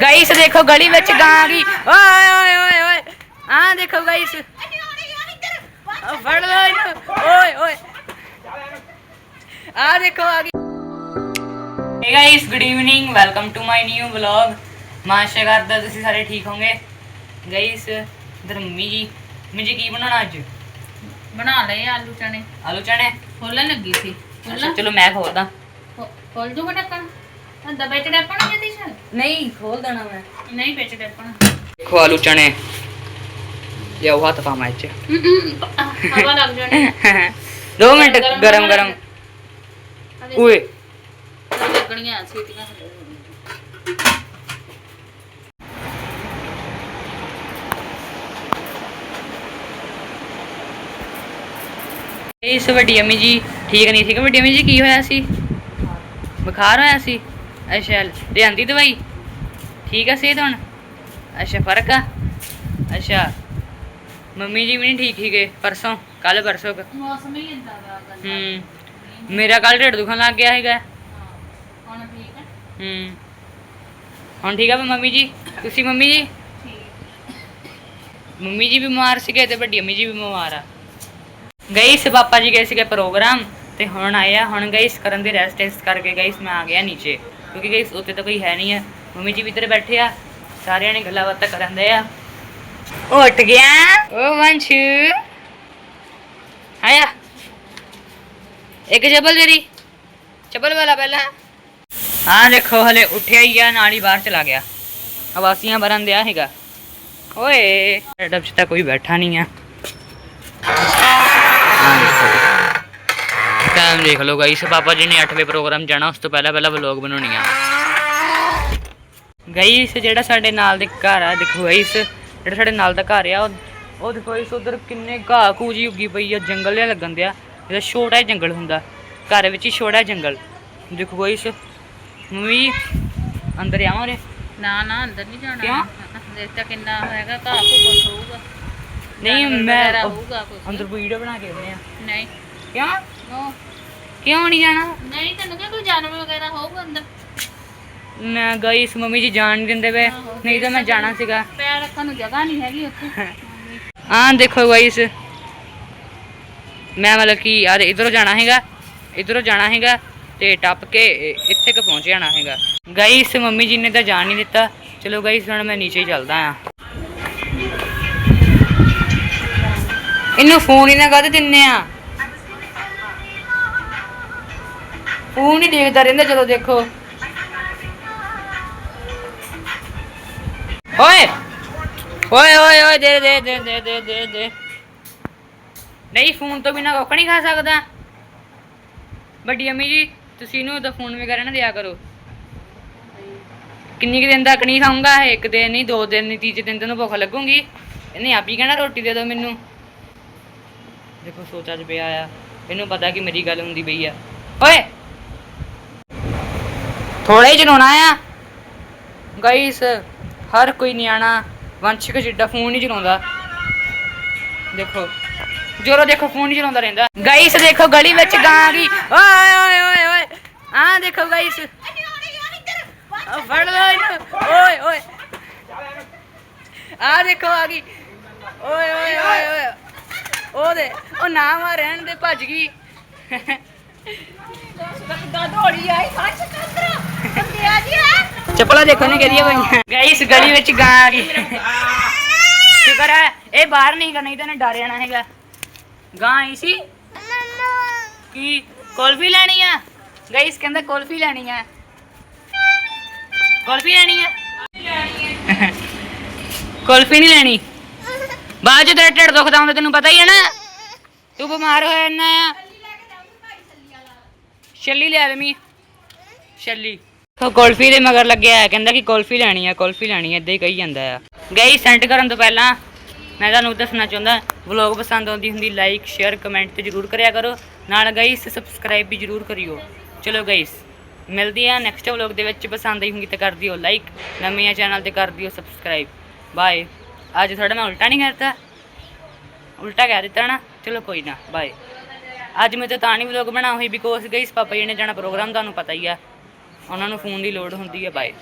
Guys ਦੇਖੋ ਗਲੀ ਵਿੱਚ ਗਾਂ ਆ ਗਈ ਓਏ ਓਏ ਓਏ ਓਏ ਆ ਦੇਖੋ ਗਾਈਸ ਫੜ ਲੋ ਇਹਨੂੰ। ਓਏ ਓਏ। ਆ ਦੇਖੋ ਆ ਗਈ। Hey guys good evening welcome to my new vlog ਮਾਸ਼ਾ ਕਰਦਾ ਤੁਸੀਂ ਸਾਰੇ ਠੀਕ ਹੋਵੋਗੇ? ਗਾਈਸ ਧਰਮੀ ਜੀ। ਮੈਂ ਜੀ ਕੀ ਬਣਾਉਣਾ ਅੱਜ? ਬਣਾ ਲਏ ਆਲੂ ਚਣੇ ਆਲੂ ਚਣੇ ਖੋਲਣ ਲੱਗੀ ਸੀ। ਅੱਛਾ, ਚਲੋ ਮੈਂ ਖੋਲਦਾ। ਖੋਲ ਜੂਗਾ ਢੱਕਣ? ਅੰਦਰ ਵਿੱਚ ਡੱਪਣਾ ਜਦੀ ਸਰ ਨਹੀਂ ਖੋਲ ਦੇਣਾ ਮੈਂ। ਨਹੀਂ ਵਿੱਚ ਡੱਪਣਾ ਦੇਖੋ ਆਲੂ ਚਣੇ। ਲਿਆਓ ਹੱਥ ਪਾਵਾਂ ਇੱਥੇ ਹਵਾ ਲੱਗ ਜਾਣੀ। ਦੋ ਮਿੰਟ ਗਰਮ ਗਰਮ ਓਏ। ਲੱਗਣੀਆਂ ਸੀਟੀਆਂ। ਥੱਲੇ ਇਸ ਵੱਡੀ ਅੰਮੀ ਜੀ ਠੀਕ ਨਹੀਂ ਸੀ ਕਿ ਵੱਡੀ ਅੰਮੀ ਜੀ ਕੀ ਹੋਇਆ ਸੀ? ਬੁਖਾਰ ਹੋਇਆ ਸੀ? ਅੱਛਾ ਲਿਆਂਦੀ ਦਵਾਈ? ਠੀਕ ਆ ਸਿਹਤ ਹੁਣ? ਅੱਛਾ ਫ਼ਰਕ ਆ? ਅੱਛਾ ਮੰਮੀ ਜੀ ਵੀ ਨਹੀਂ ਠੀਕ ਸੀਗੇ ਪਰਸੋਂ ਕੱਲ ਪਰਸੋਂ ਕੁ। ਮੌਸਮ ਹੀ ਇਦਾਂ ਦਾ ਹੂੰ ਮੇਰਾ ਕੱਲ ਢਿੱਡ ਦੁਖਣ ਲੱਗ ਗਿਆ ਹੈਗਾ ਹੁਣ ਠੀਕ ਹੈ ਹੂੰ ਹੁਣ ਠੀਕ ਆ ਮੰਮੀ ਜੀ? ਤੁਸੀਂ ਮੰਮੀ ਜੀ? ਠੀਕ। ਮੰਮੀ ਜੀ ਬਿਮਾਰ ਸੀਗੇ ਤੇ ਵੱਡੀ ਅੰਮੀ ਜੀ ਵੀ ਬਿਮਾਰ ਆ। ਗਈ ਸੀ ਪਾਪਾ ਜੀ ਗਏ ਸੀਗੇ ਪ੍ਰੋਗਰਾਮ ਤੇ ਹੁਣ ਆਏ ਆ ਹੁਣ ਗਈ ਕਰਨ ਦੇ ਰੈਸਟ ਟੈਸਟ ਕਰਕੇ ਗਈ ਮੈਂ ਆ ਗਿਆ ਨੀਚੇ। ਕਿਉਂਕਿ ਗਈ ਉੱਤੇ ਤਾਂ ਕੋਈ ਹੈ ਨਹੀਂ ਆ। ਮੰਮੀ ਜੀ ਵੀ ਇੱਧਰ ਬੈਠੇ ਆ। ਸਾਰਿਆਂ ਨੇ ਗੱਲਾਂ ਬਾਤਾਂ ਕਰਨ ਆ। ਉੱਠ ਗਿਆ। ਓ ਵੰਸ਼ੂ। ਆਇਆ। ਇੱਕ ਜਬਲ ਤੇਰੀ। ਚੱਪਲ ਵਾਲਾ ਪਹਿਲਾਂ। ਹਾਂ ਦੇਖੋ, ਹਲੇ ਉੱਠਿਆ ਹੀ ਆ, ਨਾਲ ਹੀ ਬਾਹਰ ਚਲਾ ਗਿਆ। ਆਵਾਸੀਆਂ ਭਰਨ ਦਿਆ ਹੈਗਾ। ਓਏ ਡੱਬ ਚ ਤਾਂ ਕੋਈ ਬੈਠਾ ਨਹੀਂ ਆ। ਟਾਈਮ ਦੇਖ ਲਓ ਗਾਈਸ ਪਾਪਾ ਜੀ ਨੇ 8 ਵਜੇ ਪ੍ਰੋਗਰਾਮ ਜਾਣਾ ਉਸ ਤੋਂ ਪਹਿਲਾਂ ਪਹਿਲਾਂ ਵਲੌਗ ਬਣਾਉਣੀ ਆ। ਗਾਈਸ ਜਿਹੜਾ ਸਾਡੇ ਨਾਲ ਦੇ ਘਰ ਆ ਦੇਖੋ ਗਾਈਸ ਜਿਹੜਾ ਸਾਡੇ ਨਾਲ ਦਾ ਘਰ ਆ ਉਹ- ਦੇਖੋ ਗਾਈਸ ਉਧਰ ਕਿੰਨੇ ਘਾਹ ਕੂਜੀ ਉੱਗੀ ਪਈ ਆ ਜੰਗਲ ਜਿਹਾ ਲੱਗਣ ਦਿਆ ਇਹਦਾ ਛੋਟਾ ਜਿਹਾ ਜੰਗਲ ਹੁੰਦਾ ਘਰ ਵਿੱਚ ਹੀ ਛੋਟਾ ਜੰਗਲ। ਦੇਖੋ ਗਾਈਸ ਮੰਮੀ ਅੰਦਰ ਆਵਾਂ ਰੇ ਨਾ ਨਾ ਅੰਦਰ ਨਹੀਂ ਜਾਣਾ। ਕਿਉਂ? ਦੇਖ ਤਾਂ ਕਿੰਨਾ ਹੈਗਾ ਘਾਹ ਕੁੱਖ ਹੋਊਗਾ। ਨਹੀਂ ਮੈਂ ਅੰਦਰ ਵੀਡੀਓ ਬਣਾ ਕੇ ਆਉਂਦੇ ਆ। ਨਹੀਂ। ਕਿਉਂ? ਨੋ ਕਿਉਂ ਨਹੀਂ ਜਾਣਾ? ਨਹੀਂ ਤੈਨੂੰ ਕਿਹਾ ਕੋਈ ਜਾਨਵਰ ਵਗੈਰਾ ਹੋਊਗਾ ਅੰਦਰ? ਮੈਂ ਗਈ ਇਸ ਮੰਮੀ ਜੀ ਜਾਣ ਦਿੰਦੇ ਵੇ ਆਹੋ, ਨਹੀਂ ਤਾਂ ਮੈਂ ਜਾਣਾ ਸੀਗਾ। ਪੈਰ ਰੱਖਣ ਨੂੰ ਜਗ੍ਹਾ ਨਹੀਂ ਹੈਗੀ ਉੱਥੇ। ਹਾਂ ਦੇਖੋ ਗਾਈਸ ਮੈਂ ਮਤਲਬ ਕਿ ਯਾਰ ਇਧਰੋਂ ਜਾਣਾ ਹੈਗਾ ਇਧਰੋਂ ਜਾਣਾ ਹੈਗਾ ਤੇ ਟੱਪ ਕੇ ਇ- ਇੱਥੇ ਕ ਪਹੁੰਚ ਜਾਣਾ ਹੈਗਾ। ਗਾਈਸ ਮੰਮੀ ਜੀ ਨੇ ਤਾਂ ਜਾਣ ਨਹੀਂ ਦਿੱਤਾ। ਚਲੋ ਗਾਈਸ ਹੁਣ ਮੈਂ ਨੀਚੇ ਹੀ ਚੱਲਦਾ ਆ ਇਹਨੂੰ ਫੋਨ ਹੀ ਨਾ ਕਹਦੇ ਦਿੰਨੇ ਆ ਫੋਨ ਹੀ ਦੇਖਦਾ ਰਹਿੰਦਾ ਜਦੋਂ ਦੇਖੋ। ਓਏ! ਓਏ ਓਏ ਓਏ, ਦੇ ਦੇ ਦੇ ਦੇ ਦੇ ਦੇ ਦੇ। ਨਹੀਂ, ਫੋਨ ਤੋਂ ਬਿਨਾ ਕੁੱਖ ਨਹੀਂ ਖਾ ਸਕਦਾ। ਵੱਡੀ ਅੰਮੀ ਜੀ, ਤੁਸੀਂ ਇਹਨੂੰ ਤਾਂ ਫੋਨ ਵਗੈਰਾ ਨਾ ਦਿਆ ਕਰੋ। ਕਿੰਨੀ ਕੁ ਦਿਨ ਤੱਕ ਨਹੀਂ ਖਾਊਂਗਾ, ਇੱਕ ਦਿਨ ਨਹੀਂ, ਦੋ ਦਿਨ ਨਹੀਂ, ਤੀਜੇ ਦਿਨ ਤੈਨੂੰ ਭੁੱਖ ਲੱਗੂਗੀ। ਇਹਨੇ ਆਪ ਹੀ ਕਹਿਣਾ ਰੋਟੀ ਦੇ ਦਿਓ ਮੈਨੂੰ। ਦੇਖੋ, ਸੋਚ ਚ ਪਿਆ ਆ। ਇਹਨੂੰ ਪਤਾ ਕਿ ਮੇਰੀ ਗੱਲ ਹੁੰਦੀ ਪਈ ਆ। ਓਏ! ਥੋੜਾ ਹੀ ਚਲਾਉਣਾ ਆ। ਗਾਈਸ ਹਰ ਕੋਈ ਨਿਆਣਾ ਵੰਸ਼ਕ ਜਿੱਡਾ ਫੋਨ ਹੀ ਚਲਾਉਂਦਾ। ਦੇਖੋ ਜੋਰੋ ਦੇਖੋ ਫੋਨ ਹੀ ਚਲਾਉਂਦਾ ਰਹਿੰਦਾ। ਗਾਈਸ ਦੇਖੋ ਗਲੀ ਵਿੱਚ ਗਾਂ ਆ ਓਏ ਓਏ ਓਏ ਓਏ ਆ ਦੇਖੋ ਗਾਈਸ ਫੜ ਲੋ ਇਹਨੂੰ। ਓਏ ਓਏ। ਆ ਦੇਖੋ, ਆ ਗਈ। ਓਏ ਓਏ ਓਏ ਓਏ। ਉਹਦੇ ਉਹ ਨਾ ਮਾ ਰਹਿਣ ਦੇ, ਭੱਜ ਗਈ। ਦੌੜੀ ਆਈ, ਸੱਚ, ਕੰਦਰਾ। ਚੱਪਲਾਂ ਦੇਖੋ ਨੇ ਕਿਹਦੀਆਂ ਪਈਆਂ ਗਾਈਸ ਗਲੀ ਵਿੱਚ ਗਾਂ ਆ ਗਈ ਸ਼ੁਕਰ ਹੈ, ਇਹ ਬਾਹਰ ਨਹੀਂ ਗਾ ਨਹੀਂ ਤਾਂ ਇਹਨੇ ਡਰ ਜਾਣਾ ਹੈਗਾ। ਗਾਂ ਆਈ ਸੀ। ਕੀ, ਕੁਲਫੀ ਲੈਣੀ ਆ? ਗਾਈਸ ਕਹਿੰਦਾ ਕੁਲਫੀ ਲੈਣੀ ਆ। ਕੁਲਫੀ ਲੈਣੀ ਆ। ਕੁਲਫੀ ਨਹੀਂ ਲੈਣੀ। ਬਾਅਦ ਚ ਤੇਰਾ ਢਿੱਡ ਦੁਖਦਾ ਹੁੰਦਾ, ਤੈਨੂੰ ਪਤਾ ਹੀ ਹੈ ਨਾ। ਤੂੰ ਬਿਮਾਰ ਹੋਇਆ ਇੰਨਾ ਆ। ਛੱਲੀ ਲੈ ਲਵੀਂ। ਛੱਲੀ। ਉਹ ਕੁਲਫੀ ਦੇ ਮਗਰ ਲੱਗਿਆ ਹੈ ਕਹਿੰਦਾ ਕਿ ਕੁਲਫੀ ਲੈਣੀ ਆ, ਕੁਲਫੀ ਲੈਣੀ ਆ ਇਦਾਂ ਹੀ ਕਹੀ ਜਾਂਦਾ ਆ। ਗਈ ਸੈਂਡ ਕਰਨ ਤੋਂ ਪਹਿਲਾਂ, ਮੈਂ ਤੁਹਾਨੂੰ ਦੱਸਣਾ ਚਾਹੁੰਦਾ ਵਲੌਗ ਪਸੰਦ ਆਉਂਦੀ ਹੁੰਦੀ ਲਾਈਕ ਸ਼ੇਅਰ ਕਮੈਂਟ ਤੇ ਜਰੂਰ ਕਰਿਆ ਕਰੋ। ਨਾਲ ਗਾਈਸ ਸਬਸਕ੍ਰਾਈਬ ਵੀ ਜਰੂਰ ਕਰਿਓ। ਚਲੋ ਗਾਈਸ ਮਿਲਦੀ ਆ ਨੈਕਸਟ ਵਲੌਗ ਦੇ ਵਿੱਚ, ਪਸੰਦ ਆਈ ਹੋਊਗੀ ਤਾਂ ਕਰ ਦਿਓ ਲਾਈਕ ਨਵੇਂ ਆ ਚੈਨਲ ਤੇ ਕਰ ਦਿਓ ਸਬਸਕ੍ਰਾਈਬ ਬਾਏ ਅੱਜ ਥੋੜਾ ਮੈਂ ਉਲਟਾ ਨਹੀਂ ਕਰਤਾ ਉਲਟਾ ਕਹਿ ਦਿੱਤਾ ਨਾ। ਚਲੋ ਕੋਈ ਨਾ ਬਾਏ ਅੱਜ ਮੈਂ ਤਾਂ ਤਾਂ ਨਹੀਂ ਵਲੌਗ ਬਣਾ ਹੋਈ ਬਿਕੋਜ਼ ਗਾਈਸ ਪਾਪਾ ਜੀ ਨੇ ਜਾਣਾ ਪ੍ਰੋਗਰਾਮ ਤੁਹਾਨੂੰ ਪਤਾ ਹੀ ਆ। ਉਹਨਾਂ ਨੂੰ ਫੋਨ ਦੀ ਲੋੜ ਹੁੰਦੀ ਹੈ ਬਾਏ